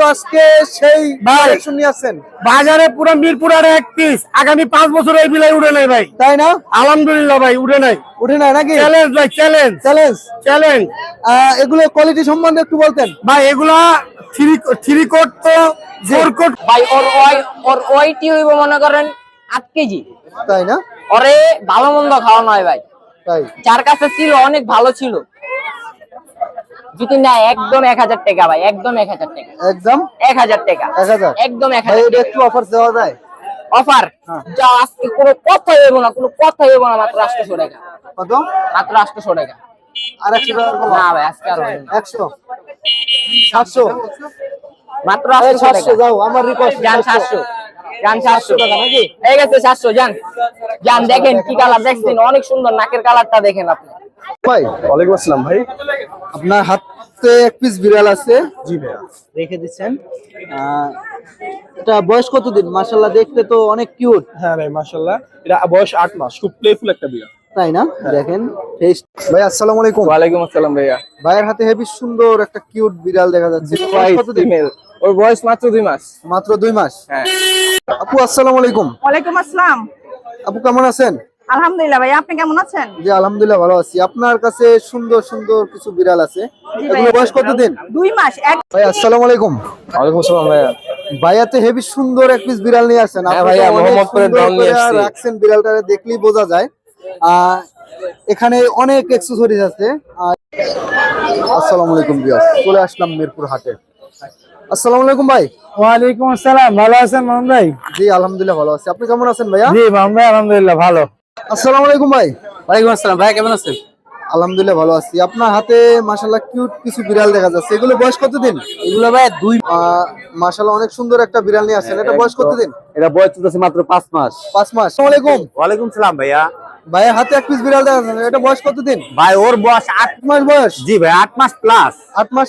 তো আজকে সেই বাজারে পুরো মিরপুর আর এক পিস। আগামী পাঁচ বছর এই বিলাই উঠে নাই ভাই। তাই না? আলহামদুলিল্লাহ ভাই উঠে নাই। উঠে না নাকি? চ্যালেঞ্জ ভাই চ্যালেঞ্জ চ্যালেঞ্জ চ্যালেঞ্জ এগুলো কোয়ালিটি সম্বন্ধে একটু বলতেন। ভাই এগুলা থ্রি থ্রি কোট তো ফোর কোট ভাই ওর ওই ওর ওইটি হইব মনে করেন আট কেজি। তাই না? ওরে ভালো মন্দ খাওয়া নয় ভাই। তাই। যার কাছে ছিল অনেক ভালো ছিল। যদি না একদম এক হাজার টাকা ভাই একদম এক হাজার টাকা। একদম? এক হাজার টাকা। একদম এক হাজার একটু অফার দেওয়া যায়? অফার যা আজকে কোনো কথা হইব না কোনো কথা হইব না মাত্র আটশো টাকা। কত? মাত্র আটশো টাকা। আর একশো টাকা না ভাই আজকে আর একশো? সাতশো? মাত্র সাতশো টাকা। যাও আমার রিকোয়েস্ট যান সাতশো। যান সাতশো টাকা নাকি? গেছে সাতশো যান। যান দেখেন কি কালার দেখছেন? অনেক সুন্দর নাকের কালারটা দেখেন আপনি। ভাই ওয়ালাইকুম আসসালাম ভাই। আপনার হাতে এক পিস বিড়াল আছে। জি ভাইয়া। রেখে দিচ্ছেন। এটা বয়স কতদিন? মাশাল্লাহ দেখতে তো অনেক কিউট হ্যাঁ ভাই মাশাল্লাহ এটা বয়স আট মাস খুব প্লেফুল একটা বিয়া তাই না? দেখেন ফেস ভাই আসসালামু আলাইকুম। ওয়ালাইকুম আসসালাম ভাইয়া। ভাইয়ের হাতে হেভি সুন্দর একটা কিউট বিড়াল দেখা যাচ্ছে। কতদিন? ওর বয়স মাত্র দুই মাস। মাত্র দুই মাস। হ্যাঁ। আপু আসসালামু আলাইকুম। ওয়ালাইকুম আসসালাম। আপু কেমন আছেন? আলহামদুলিল্লাহ ভাই আপনি কেমন আছেন? জি আলহামদুলিল্লাহ ভালো আছি। আপনার কাছে সুন্দর সুন্দর কিছু বিড়াল আছে। এগুলো বয়স কতদিন? দুই মাস এক ভাই আসসালামু আলাইকুম। ওয়ালাইকুম আসসালাম ভাইয়া। ভাইয়াতে হেভি সুন্দর এক পিস বিড়াল নিয়ে আসেন। হ্যাঁ ভাইয়া, মোহাম্মদপুরের ডন নিয়ে আসছি। রাখছেন বিড়ালটা দেখলেই বোঝা যায়। এখানে অনেক এক্সেসরিজ আছে। আসসালামু আলাইকুম বিয়াস চলে আসলাম মিরপুর হাটে। আসসালামু আলাইকুম ভাই। ওয়ালাইকুম আসসালাম। ভালো আছেন মোহন ভাই? জি আলহামদুলিল্লাহ ভালো আছি। আপনি কেমন আছেন ভাইয়া? জি মোহন ভাই আলহামদুলিল্লাহ ভালো। আসসালামু আলাইকুম ভাই। ওয়ালাইকুম আসসালাম। ভাই কেমন আছেন? আলহামদুলিল্লাহ ভালো আছি। আপনার হাতে মাশাল্লাহ কিউট কিছু বিড়াল দেখা যাচ্ছে। এগুলো বয়স কতদিন? এগুলো ভাই দুই মাশাল্লাহ অনেক সুন্দর একটা বিড়াল নিয়ে আসছেন। এটা বয়স কতদিন? এটা বয়স চলতেছে মাত্র পাঁচ মাস। পাঁচ মাস। আসসালামু আলাইকুম। ওয়ালাইকুম সালাম ভাইয়া। ভাইয়ের হাতে এক পিস বিড়াল দেখা যাচ্ছে। এটা বয়স কতদিন? ভাই ওর বয়স আট মাস বয়স। জি ভাই আট মাস প্লাস আট মাস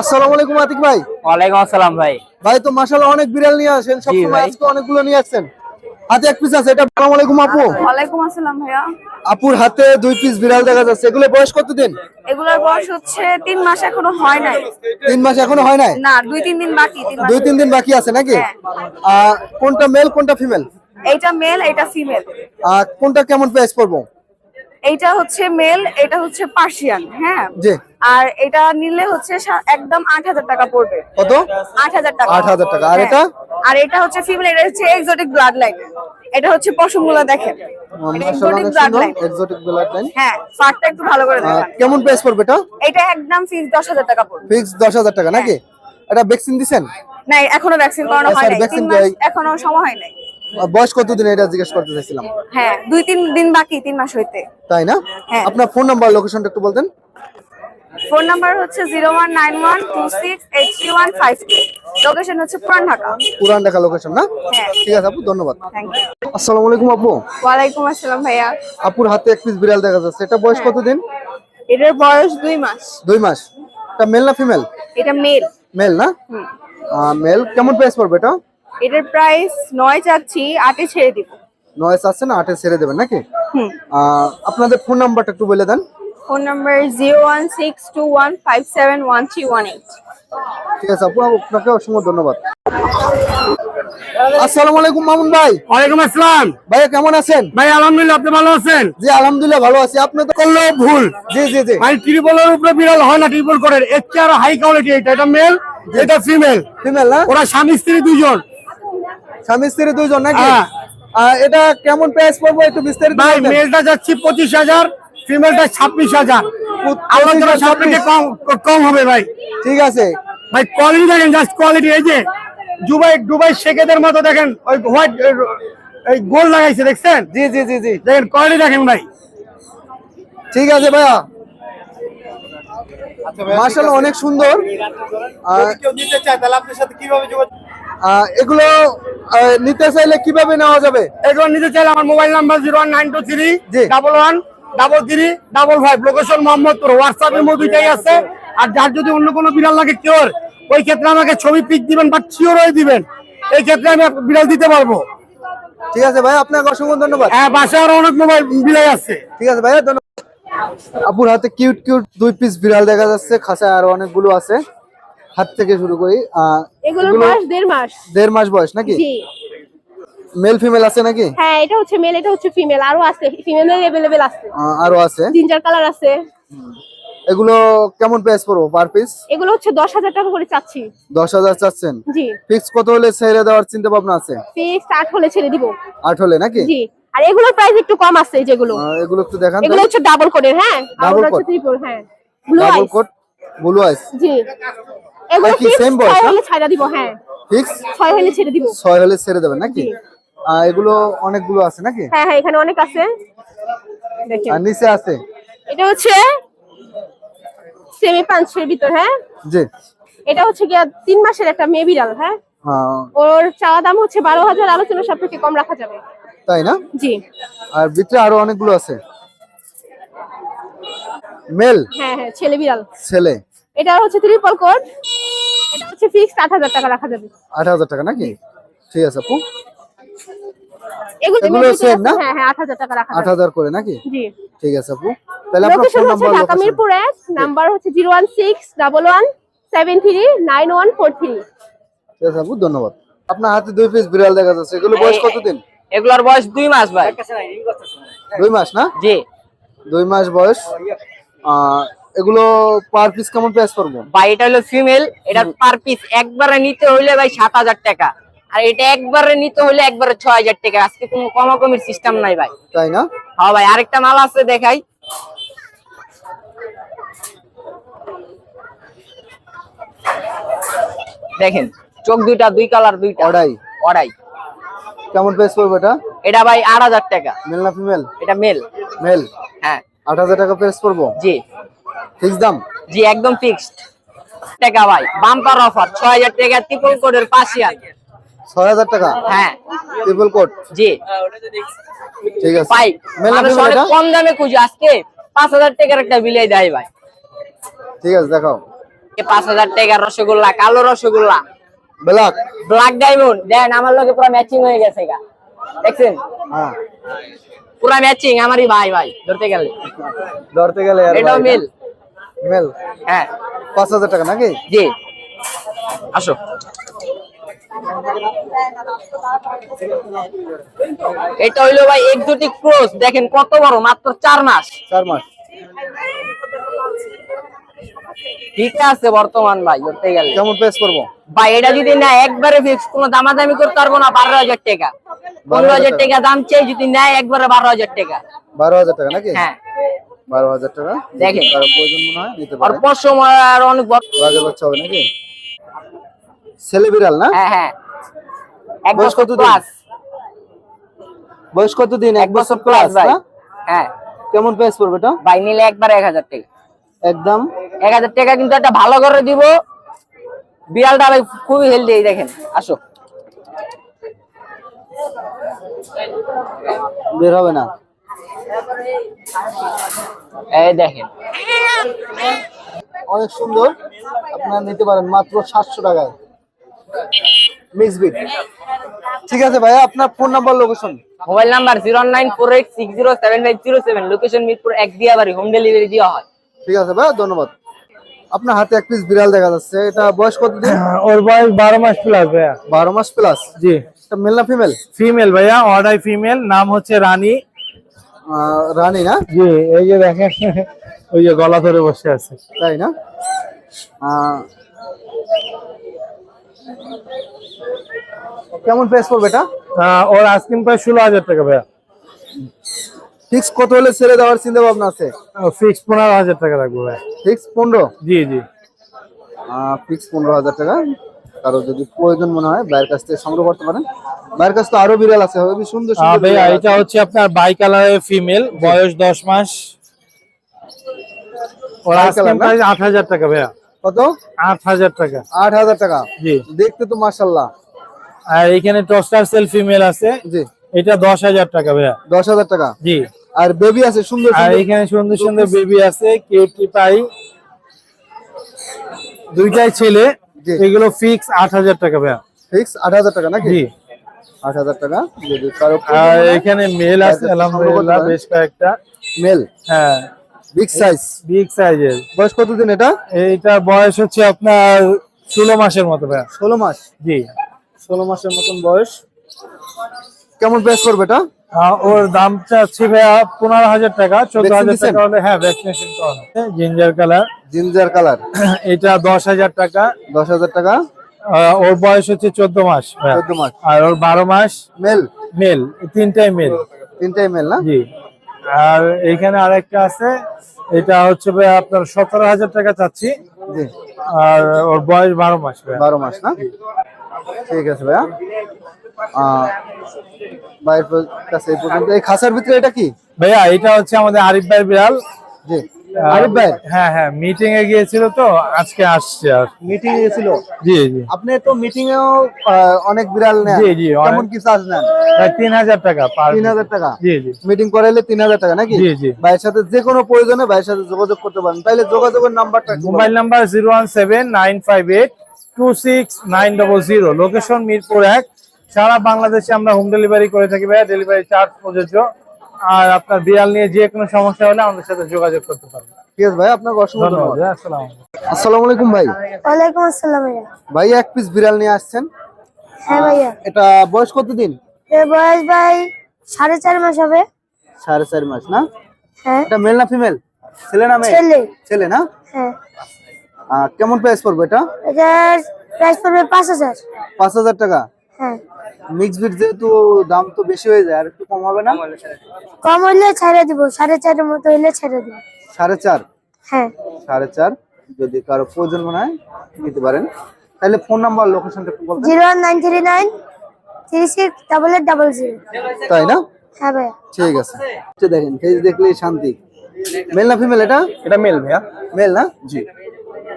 আসসালামু আলাইকুম আতিক ভাই। ওয়ালাইকুম আসসালাম ভাই। ভাই তো মাশাল্লাহ অনেক বিড়াল নিয়ে আসেন। সব সময় ভাই। আজকে অনেকগুলো নিয়ে আসছেন। হাতে এক পিস আছে এটা আসসালামু আলাইকুম আপু। ওয়ালাইকুম আসসালাম ভাইয়া। আপুর হাতে দুই পিস বিড়াল দেখা যাচ্ছে। এগুলো বয়স কতদিন? এগুলোর বয়স হচ্ছে তিন মাস এখনও হয় নাই। তিন মাস এখনও হয় নাই? না দুই তিন দিন বাকি তিন মাস। দুই তিন দিন বাকি আছে নাকি? হ্যাঁ। কোনটা মেল কোনটা ফিমেল এইটা মেল এটা ফিমেল কোনটা কেমন প্রাইস পড়ব? এইটা হচ্ছে মেল এটা হচ্ছে পার্সিয়ান হ্যাঁ। জি। আর এটা নিলে হচ্ছে একদম আট হাজার টাকা পড়বে। কত? আট হাজার টাকা। 8,000 টাকা। আর হ্যাঁ। এটা? আর এটা হচ্ছে ফিমেল এটা হচ্ছে এক্সোটিক ব্লাড লাইন এটা হচ্ছে পশমগুলো দেখেন। হ্যাঁ একটু ভালো করে দেখেন। কেমন প্রাইস পড়বে এটা? এটা একদম ফিক্স হাজার টাকা পড়বে। ফিক্স হাজার টাকা নাকি? এটা ভ্যাকসিন দিছেন? না এখনও ভ্যাকসিন করানো হয় মাস দেয়। এখনও সময় হয় নাই। আহ, বয়স কতদিন এটা জিজ্ঞেস করতে চাইছিলাম। হ্যাঁ দুই তিন দিন বাকি তিন মাস হইতে। তাই না? হ্যাঁ। আপনার ফোন নাম্বার লোকেশনটা একটু বলতেন। ফোন নাম্বার হচ্ছে zero one nine one two six eight three one five two location হচ্ছে পুরান ঢাকা। পুরান ঢাকা লোকেশন না? হ্যাঁ। ঠিক আছে আপু ধন্যবাদ। আসসালামু আলাইকুম আপু। ওয়ালাইকুম আসসালাম ভাইয়া। আপুর হাতে এক পিস বিড়াল দেখা যাচ্ছে। এটা বয়স কতদিন? এটার বয়স দুই মাস। দুই মাস। এটা মেল না ফিমেল এটা মেল মেল না? মেল কেমন প্রাইস পড়বে এটা? এটার প্রাইস নয় চাচ্ছি আটে ছেড়ে দিব। নয় আছে না আটে ছেড়ে দেবেন নাকি? আপনাদের ফোন নাম্বারটা একটু বলে দেন। Phone number zero one six two one five seven one three one eight ঠিক আছে আপু আপনাকে অসংখ্য ধন্যবাদ। আসসালামু আলাইকুম মামুন ভাই। ওয়ালাইকুম আসসালাম। ভাইয়া কেমন আছেন? ভাই আলহামদুলিল্লাহ আপনি ভালো আছেন? জি আলহামদুলিল্লাহ ভালো আছি। আপনি তো করলেও ভুল। জি জি জি। ভাই ট্রিপলের উপরে বিড়াল হয় না ট্রিপল করে। এর চেয়ে আরও হাই কোয়ালিটি এটা। এটা মেল এটা ফিমেল ফিমেল না? ওরা স্বামী স্ত্রী দুইজন। স্বামী স্ত্রী দুইজন নাকি? হ্যাঁ। এটা কেমন প্রাইস পড়বে একটু বিস্তারিত ভাই মেলটা যাচ্ছি পঁচিশ হাজার। ফিমেলটা ছাব্বিশ হাজার। পঁচিশ, সব কম কম হবে ভাই। ঠিক আছে। ভাই কোয়ালিটি দেখেন জাস্ট কোয়ালিটি এই যে দুবাই দুবাই শেখেদের মতো দেখেন ওই হোয়াইট এই গোল লাগাইছে দেখছেন? জি জি জি জি। দেখেন কোয়ালিটি দেখেন ভাই। ঠিক আছে ভাইয়া। মার্শাল্লাহ অনেক সুন্দর। আহ, আহ, এগুলো নিতে চাইলে কীভাবে নেওয়া যাবে? এগুলো নিতে চাইলে আমার mobile number zero one nine two three জি। Double one double three double five location Mohammadpur হোয়াটসঅ্যাপের মধ্যে দুইটাই আছে। আর যার যদি অন্য কোনো বিড়াল লাগে কিওর ওই ক্ষেত্রে আমাকে ছবি পিক দিবেন বা চিওর হয়ে দিবেন। এই ক্ষেত্রে আমি বিড়াল দিতে পারব। ঠিক আছে ভাই আপনাকে অসংখ্য ধন্যবাদ। হ্যাঁ বাসায় আরও অনেক মোবাইল বিড়াল আছে। ঠিক আছে ভাইয়া ধন্যবাদ। আপুর হাতে কিউট কিউট দুই পিস বিড়াল দেখা যাচ্ছে খাঁচায় আরও অনেকগুলো আছে। হাত থেকে শুরু করি। আহ, এগুলো দেড় মাস। দেড় মাস বয়স নাকি? জি। মেল ফিমেল আছে নাকি? হ্যাঁ এটা হচ্ছে মেল এটা হচ্ছে ফিমেল আরও আছে ফিমেল অ্যাভেলেবেল আছে। আরও আছে? জিঞ্জার কালার আছে। এগুলো কেমন প্রাইস পড়ব পার পিস এগুলো হচ্ছে দশ হাজার টাকা করে চাচ্ছি। দশ হাজার চাচ্ছেন? জি। ফিক্স কত হলে ছেড়ে দেওয়ার চিন্তা ভাবনা আছে? ফিক্স আট হলে ছেড়ে দিব। আট হলে নাকি? জি। আর এগুলোর প্রাইস একটু কম আছে যেগুলো। এগুলো একটু দেখান এগুলো হচ্ছে ডাবল কোডের হ্যাঁ? আর কোড? ট্রিপল হ্যাঁ। Blue double coat blue eyes জি। এগুলো কি বয়স, হলে ছাড়া দিব হ্যাঁ। ফিক্স ছয় হলে ছেড়ে দিব। ছয় হলে ছেড়ে দেবেন নাকি? এগুলো অনেকগুলো আছে নাকি? হ্যাঁ হ্যাঁ এখানে অনেক আছে। দেখেন। আর নিচে আছে? এটা হচ্ছে সেমি পাঁচশের ভিতর হ্যাঁ? জি। এটা হচ্ছে গিয়া তিন মাসের একটা মেয়ে বিড়াল হ্যাঁ? হ্যাঁ। ওর চাওয়া দাম হচ্ছে বারো হাজার আলোচনা সাপেক্ষে কম রাখা যাবে। তাই না? জি। আর ভিতরে আরও অনেকগুলো আছে। মেল? হ্যাঁ হ্যাঁ ছেলে বিড়াল। ছেলে। এটা হচ্ছে ত্রিপল কোড এটা হচ্ছে ফিক্সড আট হাজার টাকা রাখা যাবে। আট হাজার টাকা নাকি? ঠিক আছে আপু। এগুলো না? হ্যাঁ হ্যাঁ টাকা রাখা করে নাকি? জি। ঠিক আছে আপু। তাহলে আপনার ফোন নাম্বার ঢাকা মিরপুর এক নাম্বার হচ্ছে ঠিক আছে আপু ধন্যবাদ। আপনার হাতে দুই পিস বিড়াল দেখা যাচ্ছে। এগুলো বয়স কতদিন? এগুলোর বয়স দুই মাস ভাই। দুই মাস না? জি। দুই মাস বয়স। আহ, এগুলো পার পিস কেমন প্রাইস পড়ব? ভাই এটা হলো ফিমেল এটার পার পিস একবারে নিতে হইলে ভাই সাত হাজার টাকা। আর এটা একবারে নিতে হলে একবারে ছয় হাজার টাকা। আজকে কোনো কমাকমির সিস্টেম নাই ভাই। তাই না? হ্যাঁ ভাই আরেকটা মাল আছে দেখাই। দেখেন চোখ দুইটা দুই কালার দুইটা। অড়াই। অড়াই। কেমন প্রাইস পড়বে এটা? এটা ভাই আট হাজার টাকা। মেল না ফিমেল? এটা মেল। মেল? হ্যাঁ। আট হাজার টাকা প্রাইস পড়ব? জি। ফিক্স দাম? জি একদম ফিক্সড টাকা ভাই বাম্পার অফার ছয় হাজার টাকা ত্রিপল কোডের পাশিয়ান ছয় হাজার টাকা? হ্যাঁ। ট্রিপল কোট জি। ঠিক আছে। পাই। মেল না মানুষ ফিমেল অনেক কম দামে খুঁজে। আজকে পাঁচ হাজার টাকার একটা বিলাই দেয় ভাই। ঠিক আছে দেখাও। পাঁচ হাজার টাকার রসগোল্লা কালো রসগোল্লা। ব্ল্যাক? Black diamond. দেন আমার লোকে পুরো ম্যাচিং হয়ে গেছে গা। দেখছেন? হ্যাঁ। পুরো ম্যাচিং আমারই ভাই ভাই। ধরতে গেলে। ধরতে গেলে ভাই, মিল? হ্যাঁ। পাঁচ হাজার টাকা নাকি? জি। আসো। এটা হইল ভাই এক্সোটিক ক্রস দেখেন কত বড় মাত্র চার মাস। চার মাস। ঠিক আছে বর্তমান ভাই ধরতে গেলে। কেমন প্রাইস করব? ভাই এটা যদি না একবারে ফিক্স কোনো দামাদামি করতে পারব না বারো হাজার টাকা। পনেরো হাজার টাকা। দাম চাই যদি নেয় একবারে বারো হাজার টাকা। বারো হাজার টাকা নাকি? হ্যাঁ। বারো হাজার টাকা। দেখেন। প্রয়োজন মনে হয় নিতে আর পারে আর অনেক বাচ্চা হবে নাকি? ছেলে বিড়াল না? হ্যাঁ হ্যাঁ। এক বয়স বছর? প্লাস বয়স কত দিন এক বছর প্লাস না? হ্যাঁ। কেমন প্রাইস পড়বে এটা? ভাই নিলে একবার এক হাজার টাকা। একদম? এক হাজার টাকা কিন্তু একটা ভালো করে দিব। বিড়ালটা ভাই খুবই হেলদি দেখেন। আসো। বের হবে না? এই দেখেন। অনেক সুন্দর। আপনারা নিতে পারেন মাত্র সাতশো টাকায়। মিক্স বিট ঠিক আছে ভাইয়া আপনার phone number location mobile number zero nine four eight six zero seven five zero seven location Mirpur এক দিয়া বাড়ি হোম ডেলিভারি দেওয়া হয়। ঠিক আছে ভাইয়া ধন্যবাদ। আপনার হাতে এক পিস বিড়াল দেখা যাচ্ছে এটা বয়স কত দিন ওর বয়স বারো মাস প্লাস ভাইয়া। বারো মাস প্লাস জি। এটা মেল না ফিমেল ফিমেল ভাইয়া অর্ডার ফিমেল নাম হচ্ছে রানী। রানী না? জি এই যে দেখেন। ওই যে গলা ধরে বসে আছে। তাই না? কেমন প্রাইস পড়বে এটা? ওর আইসক্রিম প্রায় ষোলো হাজার টাকা ভাইয়া। ফিক্স কত হলে ছেড়ে দেওয়ার চিন্তা ভাবনা আছে? ফিক্স পনেরো হাজার টাকা রাখব ভাইয়া। ফিক্স পনেরো? জি জি। ফিক্স পনেরো হাজার টাকা। কারও যদি প্রয়োজন মনে হয় বাইরের কাছ থেকে সংগ্রহ করতে পারেন। বাইরের কাছ তো আরও বিড়াল আছে খুবই সুন্দর সুন্দর এটা হচ্ছে আপনার বাই কালারের ফিমেল বয়স দশ মাস ওর Bi আইসক্রিম color না? প্রাইস আট হাজার টাকা ভাইয়া। কত? আট হাজার টাকা। আট হাজার টাকা। জি। দেখতে তো মার্শাল্লাহ আর এখানে টস্টার সেল ফিমেল আছে। জি। এটা দশ হাজার টাকা ভাইয়া। দশ হাজার টাকা। জি। আর বেবি আছে সুন্দর আর এখানে সুন্দর সুন্দর বেবি আছে কিউটি পাই দুইটাই ছেলে। এগুলো ফিক্স আট হাজার টাকা ভাইয়া। ফিক্স আট হাজার টাকা নাকি? জি। আট হাজার টাকা। যদি কারও এখানে মেল আছে আলহামদুলিল্লাহ বেশ কয়েকটা। মেল হ্যাঁ। বিগ সাইজ বিগ সাইজের বয়স কতদিন এটা? এইটার বয়স হচ্ছে আপনার ষোলো মাসের মতো ভাইয়া। ষোলো মাস? জি। ষোলো মাসের মতন বয়স। কেমন প্রাইস করবে এটা? ওর দাম চাচ্ছি ভাইয়া পনেরো হাজার টাকা চোদ্দ হাজার টাকা হলে হ্যাঁ ভ্যাকসিনেশন করানো জিঞ্জার কালার জিঞ্জার কালার এটা দশ হাজার টাকা। দশ হাজার টাকা? ওর বয়স হচ্ছে চোদ্দ মাস চোদ্দ মাস। আর ওর বারো মাস মেল মেল তিনটাই মেল তিনটাই মেল না? জি। আর এখানে আরেকটা আছে এটা হচ্ছে আপনার সতেরো হাজার টাকা চাচ্ছি। জি। আর ওর বয়স বারো মাস বারো মাস না? ঠিক আছে ভাইয়া। আহ, ভাইয়ের কাছে এই পর্যন্ত এই খাসার ভিতরে এটা কি? ভাইয়া এটা হচ্ছে আমাদের আরিফ ভাই বিড়াল। জি। আরিফ ভাই? হ্যাঁ হ্যাঁ মিটিং এ গিয়েছিল তো আজকে আসছে আর। মিটিং এ গেছিল জি জি। আপনি তো মিটিং এও অনেক বিড়াল নেন। জি, জি, কেমন কি চার্জ নেন? তিন হাজার টাকা তিন হাজার টাকা? জি জি। মিটিং করাইলে তিন হাজার টাকা নাকি? জি, জি। ভাইয়ের সাথে যে কোনো প্রয়োজনে ভাইয়ের সাথে যোগাযোগ করতে পারেন। তাইলে যোগাযোগের নাম্বারটা mobile number zero one seven nine five eight two six nine double zero. Location Mirpur এক। সারা বাংলাদেশে আমরা হোম ডেলিভারি করে থাকি ভাইয়া। ডেলিভারি চার্জ প্রযোজ্য। আর আপনার বিড়াল নিয়ে যে কোনো সমস্যা হলে আমাদের সাথে যোগাযোগ করতে পারবেন। ঠিক আছে ভাই আপনাকে অসংখ্য ধন্যবাদ ধন্যবাদ। আসসালামু আলাইকুম। ভাই। ওয়ালাইকুম আসসালাম ভাইয়া। ভাই এক পিস বিড়াল নিয়ে আসছেন। হ্যাঁ ভাইয়া। এটা বয়স কতদিন? এর বয়স ভাই সাড়ে চার মাস হবে। সাড়ে চার মাস না? হ্যাঁ। এটা মেল না ফিমেল? ছেলে না মেয়ে? ছেলে। ছেলে না? হ্যাঁ। আহ, কেমন প্রাইস পড়বে এটা? এটার প্রাইস পড়বে পাঁচ হাজার। পাঁচ হাজার টাকা। হ্যাঁ। মিক্স বিট যেহেতু দাম তো বেশি হয়ে যায় আর একটু কম হবে না? কম হইলে ছেড়ে দিব। সাড়ে চারের মতো হইলে ছেড়ে দিব। সাড়ে চার? হ্যাঁ। সাড়ে চার যদি কারও প্রয়োজন মনে হয় নিতে পারেন। তাহলে ফোন নাম্বার লোকেশনটা একটু বলবেন। Zero nine three nine three six double eight double zero. তাই না? হ্যাঁ ভাইয়া। ঠিক আছে। দেখেন ফেস দেখলেই শান্তি। মেল না ফিমেল এটা? এটা মেল ভাইয়া। মেল না? জি।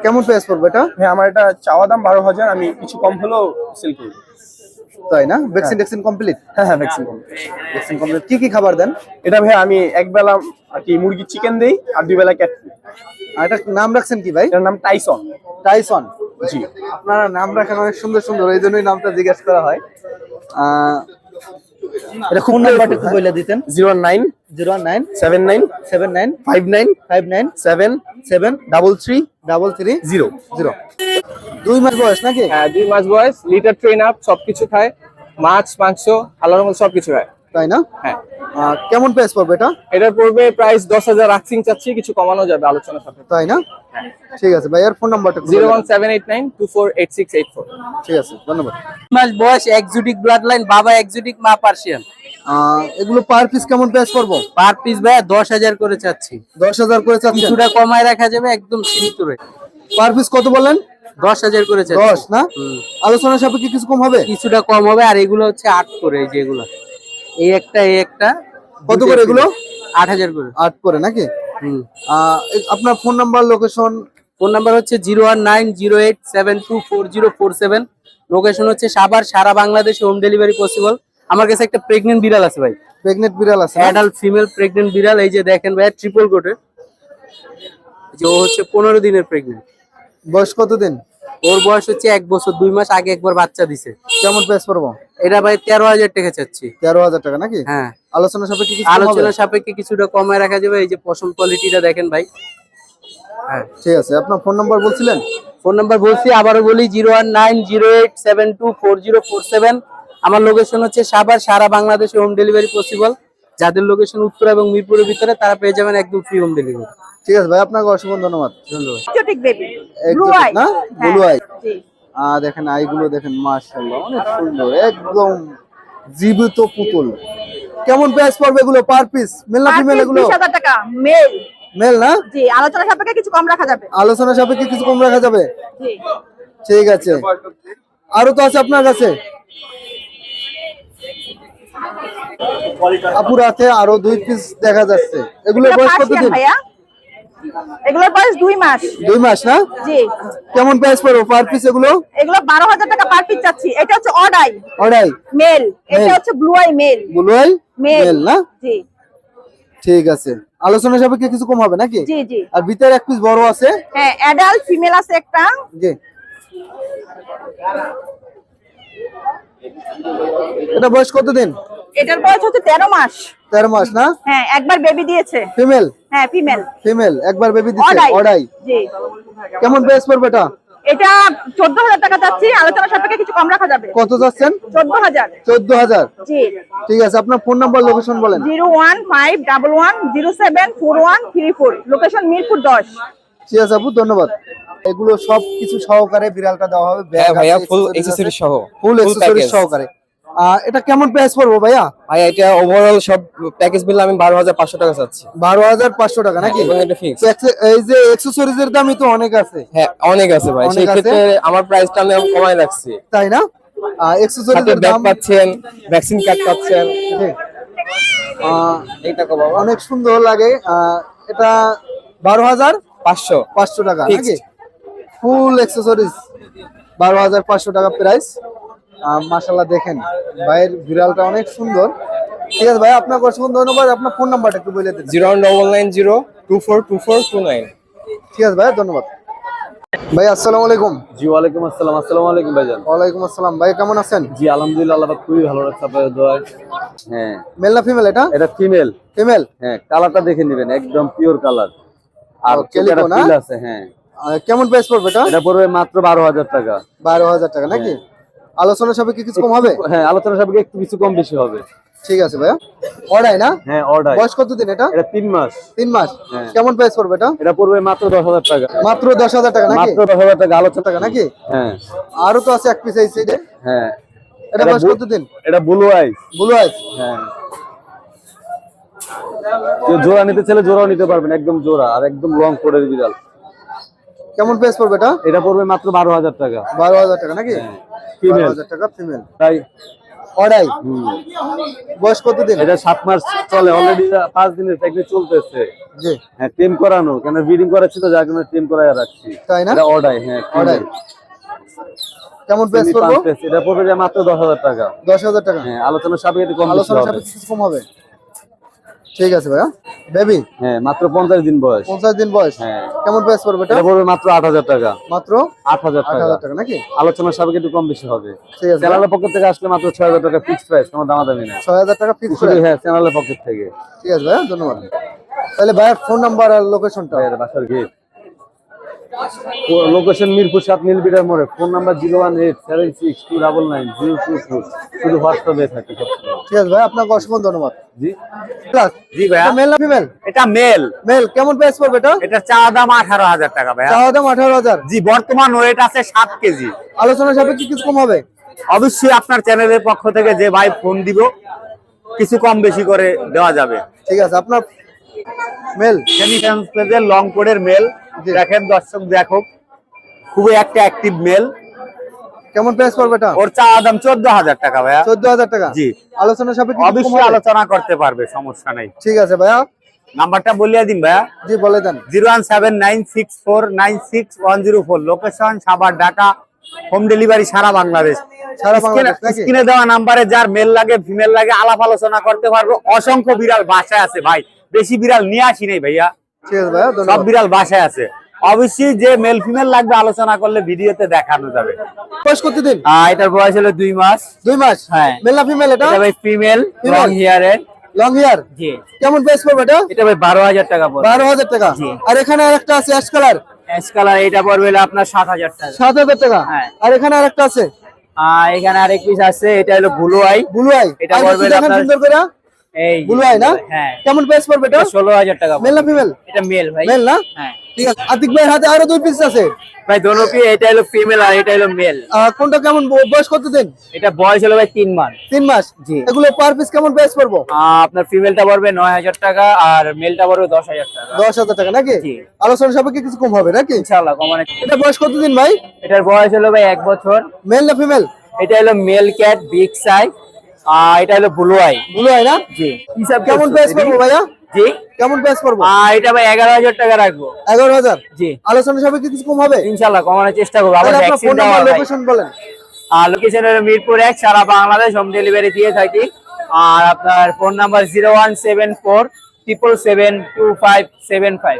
কেমন প্রাইস পড়বে এটা? ভাইয়া আমার এটা চাওয়া দাম বারো হাজার আমি কিছু কম হলেও সেল করব। তাই না? ভ্যাকসিন ভ্যাকসিন কমপ্লিট হ্যাঁ হ্যাঁ ভ্যাকসিন কমপ্লিট ভ্যাকসিন কমপ্লিট কি কি খাবার দেন? এটা ভাইয়া আমি এক বেলা আর কি মুরগি চিকেন দেই আর দুই বেলা ক্যাট আর এটা নাম রাখছেন কি ভাই? এটার নাম টাইসন টাইসন জি। আপনারা নাম রাখেন অনেক সুন্দর সুন্দর এই জন্যই নামটা জিজ্ঞেস করা হয়। আহ, এটা ফোন নাম্বারটা একটু বলে দিতেন। Zero nine zero nine seven nine seven nine five nine five nine seven seven double three double three zero. Zero. দুই মাস বয়স নাকি? হ্যাঁ দুই মাস বয়স লিটার ট্রেন আপ সবকিছু খায়। মাছ মাংস আলাদা সবকিছু খায়। তাই না? হ্যাঁ। কেমন প্রাইস পড়বে এটা? এটার পড়বে প্রাইস দশ হাজার রাক্সিং চাচ্ছি কিছু কমানো যাবে আলোচনার সাথে তাই না? ঠিক আছে ভাই আর ফোন নাম্বারটা zero one. Seven eight nine two four eight six eight four. ঠিক আছে ধন্যবাদ। মাস বয়স এক্সোটিক ব্লাড লাইন বাবা এক্সোটিক মা পার্সিয়ান আহ, এগুলো পার পিস কেমন প্রাইস পড়ব? পার পিস ভাইয়া দশ হাজার করে চাচ্ছি। দশ হাজার করে চাচ্ছেন? কিছুটা কমায় রাখা যাবে একদম সীমিত রেট পার পিস কত বললেন দশ হাজার করে চাচ্ছি। দশ না? আলোচনা সাপেক্ষে কিছু কম হবে? কিছুটা কম হবে আর এগুলো হচ্ছে আট করে এই যেগুলো। এই একটা এই একটা। কত করে এগুলো? আট হাজার করে। আট করে নাকি? আপনার phone number location phone number হচ্ছে zero one nine zero eight seven two four zero four seven. Location হচ্ছে সাভার সারা বাংলাদেশে হোম ডেলিভারি পসিবল আমার কাছে একটা প্রেগনেন্ট বিড়াল আছে ভাই। প্রেগনেন্ট বিড়াল আছে? অ্যাডাল্ট ফিমেল প্রেগনেন্ট বিড়াল এই যে দেখেন ভাই ট্রিপল কোটের যে ও হচ্ছে পনেরো দিনের প্রেগনেন্ট বয়স কত দিন ওর বয়স হচ্ছে এক বছর দুই মাস আগে একবার বাচ্চা দিছে। কেমন প্রাইস পড়ব? এটা ভাই তেরো হাজার টাকা চাচ্ছি। তেরো হাজার টাকা নাকি? হ্যাঁ। আলোচনা সাপেক্ষে? আলোচনা সাপেক্ষে কিছুটা কমায় রাখা যাবে এই যে পশম কোয়ালিটিটা দেখেন ভাই। হ্যাঁ। ঠিক আছে আপনার ফোন নাম্বার বলছিলেন? ফোন নাম্বার বলছি আবারও বলি zero one nine zero eight seven two four zero four seven. আমার লোকেশন হচ্ছে সাবার সারা বাংলাদেশে হোম ডেলিভারি পসিবল যাদের লোকেশন উত্তর এবং মিরপুরের ভিতরে তারা পেয়ে যাবেন একদম ফ্রি হোম ডেলিভারি ঠিক আছে ভাই আপনাকে অসংখ্য ধন্যবাদ। ধন্যবাদ। দেখেন আইগুলো দেখেন মাশাআল্লাহ অনেক সুন্দর একদম জীবিত পুতুল। কেমন প্রাইস পড়বে এগুলো পার পিস মেল না ফিমেল এগুলো? টাকা মেল মেল না? জি আলোচনা সাপেক্ষে কিছু কম রাখা যাবে। আলোচনা সাপেক্ষে কিছু কম রাখা যাবে? জি। ঠিক আছে। আরও তো আছে আপনার কাছে? আপুর আছে আরও দুই পিস দেখা যাচ্ছে। এগুলো বয়স কতদিন? ভাইয়া। এগুলোর বয়স দুই মাস। দুই মাস না? জি। কেমন প্রাইস পড়বে পার পিস এগুলো? এগুলো বারো হাজার টাকা পার পিস চাচ্ছি। এটা হচ্ছে অডাই। অড়াই। মেল। এটা হচ্ছে ব্লু আই মেল। না? জি। ঠিক আছে। আলোচনা সাপেক্ষে কিছু কম হবে নাকি? জি জি। আর ভিতরে এক পিস বড় আছে? হ্যাঁ অ্যাডাল্ট ফিমেল আছে একটা। জি। এটা বয়স কতদিন? এটার বয়স হচ্ছে তেরো মাস। তেরো মাস না? হ্যাঁ একবার বেবি দিয়েছে। ফিমেল হ্যাঁ ফিমেল ফিমেল একবার বেবি অডাই। জি। কেমন প্রাইস পড়বে এটা? এটা চোদ্দ হাজার টাকা চাচ্ছি আলোচনা সাপেক্ষে কিছু কম রাখা যাবে। কত যাচ্ছেন? চোদ্দ হাজার। চোদ্দ হাজার। জি। ঠিক আছে আপনার ফোন নাম্বার লোকেশন বলেন। Zero one five double one zero seven four one three four. Location Mirpur দশ। ঠিক আছে আপু ধন্যবাদ। এগুলো সব কিছু সহকারে বিড়ালটা দেওয়া হবে হ্যাঁ ভাইয়া ফুল এক্সেসরি সহ। ফুল এক্সেসরিজ সহকারে। এটা কেমন প্রাইস পড়ব ভাইয়া? ভাইয়া এটা ওভারঅল সব প্যাকেজ মিলে আমি বারো হাজার পাঁচশো টাকা চাচ্ছি। বারো হাজার পাঁচশো টাকা নাকি? ex- এই যে এক্সেসরিজের দামই তো অনেক আছে। হ্যাঁ অনেক আছে ভাই। অনেক সেই আছে? ক্ষেত্রে আমার প্রাইসটা আমি কমাই রাখছি। তাই না? ব্যাগ দাম পাচ্ছেন ভ্যাকসিন কার্ড পাচ্ছেন। অনেক সুন্দর লাগে। এটা বারো হাজার পাঁচশো। পাঁচশো। টাকা. নাকি? ফুল এক্সেসরিজ বারো হাজার পাঁচশো টাকা প্রাইস মাসাল্লাহ দেখেন। ভাইয়ের বিড়ালটা অনেক সুন্দর। ঠিক আছে ভাই আপনাকে অসংখ্য ধন্যবাদ আপনার ফোন নাম্বারটা একটু বলে দিন। Zero double nine zero two four two four two nine. ঠিক আছে ভাই ধন্যবাদ। ভাই আসসালামু আলাইকুম। জি ওয়ালাইকুম আসসালাম। আসসালামু আলাইকুম ভাইজান। ওয়ালাইকুম আসসালাম। ভাই কেমন আছেন? জি আলহামদুলিল্লাহ আল্লাহ পাক খুবই ভালো রাখছে আপনাদের দোয়ায়। হ্যাঁ। মেল না ফিমেল এটা? এটা ফিমেল ফিমেল হ্যাঁ কালারটা দেখে নেবেন একদম পিওর কালার আর calico না? আছে হ্যাঁ। কেমন প্রাইস পড়বে এটা? এটা পড়বে মাত্র বারো হাজার টাকা। বারো হাজার টাকা নাকি? আলোচনা সাপেক্ষে কিছু কম হবে? হ্যাঁ আলোচনা সাপেক্ষে একটু কিছু কম বেশি হবে। ঠিক আছে ভাইয়া। অর্ডাই না? হ্যাঁ অর্ডার। বয়স কতদিন এটা? এটা তিন মাস। তিন মাস। হ্যাঁ। কেমন প্রাইস পড়বে এটা? এটা পড়বে মাত্র দশ হাজার টাকা। মাত্র দশ হাজার টাকা নাকি? মাত্র দশ হাজার টাকা আলোচনা টাকা নাকি? হ্যাঁ। আরও তো আছে এক পিস এই সাইডে হ্যাঁ। এটা বয়স বু- কতদিন এটা ব্লু আইস ব্লু আইস হ্যাঁ। জোড়া নিতে চাইলে জোড়াও নিতে পারবেন একদম জোড়া আর একদম লং কোডের বিড়াল। কেমন প্রাইস পড়বে এটা? এটা পড়বে মাত্র বারো হাজার টাকা। বারো হাজার টাকা নাকি? বারো ফিমেল হাজার টাকা ফিমেল তাই? অর্ডাই বয়স কতদিন? এটা সাত মাস চলে অলরেডি পাঁচ দিনের চলতেছে। জি। হ্যাঁ টেম করানো কেন ব্রিডিং করাচ্ছি তো যার জন্য টেম করাই রাখছি। তাই না? এটা হ্যাঁ কেমন প্রাইস Semi এটা পড়বে মাত্র দশ হাজার টাকা। দশ হাজার টাকা। হ্যাঁ আলোচনা সাপেক্ষে কম আলোচনা সাপেক্ষে কম হবে। ঠিক আছে ভাইয়া। বেবি হ্যাঁ মাত্র পঞ্চাশ দিন বয়স। পঞ্চাশ দিন বয়স। হ্যাঁ। কেমন প্রাইস পড়বে এটা? পড়বে মাত্র আট হাজার টাকা। মাত্র আট হাজার টাকা হাজার টাকা। নাকি? আলোচনার সাপেক্ষে একটু কম বেশি হবে। ঠিক আছে। চ্যানেলের পকেট থেকে আসলে মাত্র ছয় হাজার টাকা ফিক্সড প্রাইস কোনো দামাদামি না ছয় হাজার টাকা ফিক্সড হ্যাঁ চ্যানেলের পকেট থেকে। ঠিক আছে ভাইয়া ধন্যবাদ। তাহলে ভাইয়ার ফোন নাম্বার আর লোকেশনটা ভাইয়ের বাসার গেট লোকেশন মিরপুর সাত মিলবিটার মোড়ে। Phone number zero one eight seven six two double nine zero two two. শুধু হোয়াটসঅ্যাপে থাকে ঠিক আছে ভাই আপনাকে অসংখ্য ধন্যবাদ। জি। জি ভাইয়া। মেল না ফিমেল এটা মেল মেল কেমন প্রাইস পড়বে এটা? এটা চা দাম আঠারো হাজার টাকা ভাইয়া। চাওয়া দাম আঠারো হাজার। জি বর্তমান ওয়েট আছে সাত কেজি। আলোচনা সাপেক্ষে কিছু কম হবে? অবশ্যই আপনার চ্যানেলের পক্ষ থেকে যে ভাই ফোন দিব কিছু কম বেশি করে দেওয়া যাবে। ঠিক আছে আপনার মেল সেমিফেন্সের লং কোডের মেল দেখেন দর্শক দেখো খুবই একটা অ্যাক্টিভ মেল কেমন প্রাইস পড়বে এটা? ওর চা দাম চোদ্দ হাজার টাকা ভাইয়া। চোদ্দ হাজার টাকা? জি। আলোচনা সাপেক্ষে অবশ্যই আলোচনা করতে পারবে সমস্যা নেই। ঠিক আছে ভাইয়া। নাম্বারটা বলিয়ে দিন ভাইয়া। জি বলে দেন। Zero one seven nine six four nine six one zero four. Location Savar Dhaka. Home delivery সারা বাংলাদেশ। সারা বাংলাদেশ স্ক্রিনে দেওয়া নাম্বারে যার মেল লাগে ফিমেল লাগে আলাপ আলোচনা করতে পারব। অসংখ্য বিড়াল বাসায় আছে ভাই। বেশি বিড়াল নিয়ে আসি নাই ভাইয়া। ঠিক আছে ভাইয়া সব বিড়াল বাসায় আছে। অবশ্যই যে মেল ফিমেল লাগবে আলোচনা করলে ভিডিওতে দেখানো যাবে। বয়স কতদিন এটার বয়স হলো দুই মাস। দুই মাস? হ্যাঁ। মেল না ফিমেল এটা? ভাই ফিমেল লং হেয়ারের লং হেয়ার জি। কেমন প্রাইস পড়বে এটা? এটা ভাই বারো হাজার টাকা পড়বে। বারো হাজার টাকা। আর এখানে আরেকটা আছে অ্যাশ কালার অ্যাশ কালার এটা পড়বে আপনার সাত হাজার টাকা। সাত হাজার টাকা। হ্যাঁ। আর এখানে আরেকটা আছে? এখানে আরেক পিস আছে এটা হলো ব্লু আই ব্লু আই এটা পড়বে আপনার- সুন্দর করে। এই ব্লু আই না? হ্যাঁ। কেমন প্রাইস পড়বে এটা? ষোলো হাজার টাকা মেল না ফিমেল এটা মেল ভাই। মেল না? হ্যাঁ। ঠিক আছে। আতিক ভাইয়ের হাতে আরও দুই পিস আছে। ভাই দোনো এটা হলো ফিমেল আর এটা হলো মেল কোনটা কেমন? বয়স কতদিন এটা বয়স হলো ভাই মাস। মাস? জি। এগুলো পার পিস কেমন প্রাইস পড়ব? আপনার ফিমেলটা পড়বে নয় হাজার টাকা আর মেলটা পড়বে দশ হাজার টাকা। দশ হাজার টাকা নাকি? জি। আলোচনা সাপেক্ষে কিছু কম হবে নাকি? কমানে এটা বয়স কতদিন ভাই? এটার বয়স হলো ভাই এক বছর। মেল না ফিমেল এটা হলো মেল ক্যাট বিগ সাইজ এটা হলো ব্লু আই ব্লু আই না? জি। হিসাব কেমন প্রাইস পড়ব ভাইয়া? জি। কেমন প্রাইস পড়ব? এটা ভাই এগারো হাজার টাকা রাখব। এগারো হাজার? জি। আলোচনা সাপেক্ষে কিছু কম হবে? ইনশাল্লাহ কমানোর চেষ্টা করব। আবার আপনার ফোন দেওয়া নাম্বার লোকেশন বলেন। আর লোকেশন হলো মিরপুর এক সারা বাংলাদেশ হোম ডেলিভারি দিয়ে থাকি। আর আপনার phone number zero one seven four triple seven two five seven five